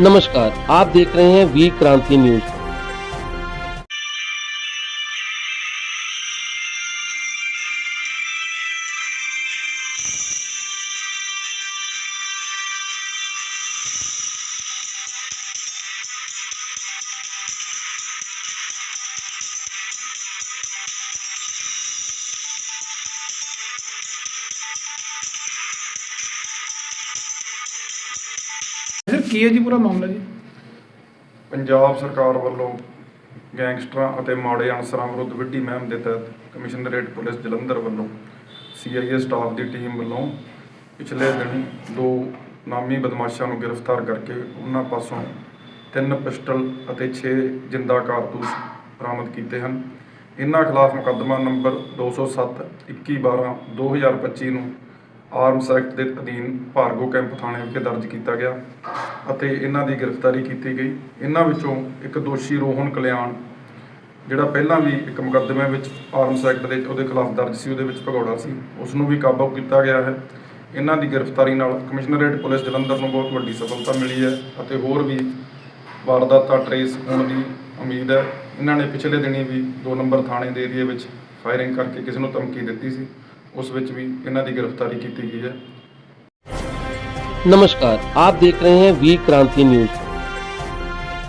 नमस्कार आप देख रहे हैं वी क्रांति न्यूज़। ਸਰ ਕੀ ਹੈ ਜੀ ਪੂਰਾ ਮਾਮਲਾ ਜੀ? ਪੰਜਾਬ ਸਰਕਾਰ ਵੱਲੋਂ ਗੈਂਗਸਟਰਾਂ ਅਤੇ ਮਾੜੇ ਅਨਸਰਾਂ ਵਿਰੁੱਧ ਵਿੱਢੀ ਮੁਹਿੰਮ ਦੇ ਤਹਿਤ ਕਮਿਸ਼ਨਰੇਟ ਪੁਲਿਸ ਜਲੰਧਰ ਵੱਲੋਂ ਸੀਆਈਏ ਸਟਾਫ ਦੀ ਟੀਮ ਵੱਲੋਂ ਪਿਛਲੇ ਦਿਨ ਦੋ ਨਾਮੀ ਬਦਮਾਸ਼ਾਂ ਨੂੰ ਗ੍ਰਿਫਤਾਰ ਕਰਕੇ ਉਹਨਾਂ ਪਾਸੋਂ ਤਿੰਨ ਪਿਸਟਲ ਅਤੇ 6 ਜਿੰਦਾ ਕਾਰਤੂਸ ਬਰਾਮਦ ਕੀਤੇ ਹਨ। ਇਹਨਾਂ ਖਿਲਾਫ ਮੁਕੱਦਮਾ ਨੰਬਰ 207 2112 2025 ਨੂੰ ਆਰਮਸ ਐਕਟ ਦੇ ਅਧੀਨ ਭਾਰਗੋ ਕੈਂਪ ਥਾਣੇ ਵਿਖੇ ਦਰਜ ਕੀਤਾ ਗਿਆ ਅਤੇ ਇਹਨਾਂ ਦੀ ਗ੍ਰਿਫਤਾਰੀ ਕੀਤੀ ਗਈ। ਇਹਨਾਂ ਵਿੱਚੋਂ ਇੱਕ ਦੋਸ਼ੀ ਰੋਹਨ ਕਲਿਆਣ, ਜਿਹੜਾ ਪਹਿਲਾਂ ਵੀ ਇੱਕ ਮੁਕੱਦਮੇ ਵਿੱਚ ਆਰਮਸ ਐਕਟ ਦੇ ਉਹਦੇ ਖਿਲਾਫ ਦਰਜ ਸੀ, ਉਹਦੇ ਵਿੱਚ ਭਗੌੜਾ ਸੀ ਉਸ ਨੂੰ ਵੀ ਕਾਬੂ ਕੀਤਾ ਗਿਆ ਹੈ। ਇਹਨਾਂ ਦੀ ਗ੍ਰਿਫਤਾਰੀ ਨਾਲ ਕਮਿਸ਼ਨਰੇਟ ਪੁਲਿਸ ਜਲੰਧਰ ਨੂੰ ਬਹੁਤ ਵੱਡੀ ਸਫਲਤਾ ਮਿਲੀ ਹੈ ਅਤੇ ਹੋਰ ਵੀ ਵਾਰਦਾਤਾਂ ਟਰੇਸ ਹੋਣ ਦੀ ਉਮੀਦ ਹੈ। ਇਹਨਾਂ ਨੇ ਪਿਛਲੇ ਦਿਨੀ ਵੀ 2 ਨੰਬਰ ਥਾਣੇ ਦੇ ਏਰੀਆ ਵਿੱਚ ਫਾਇਰਿੰਗ ਕਰਕੇ ਕਿਸੇ ਨੂੰ ਧਮਕੀ ਦਿੱਤੀ ਸੀ। ਉਸ ਵਿੱਚ ਵੀ ਇਹਨਾਂ ਦੀ ਗ੍ਰਿਫਤਾਰੀ ਕੀਤੀ ਗਈ ਹੈ नमस्कार आप देख रहे हैं वीर क्रांति न्यूज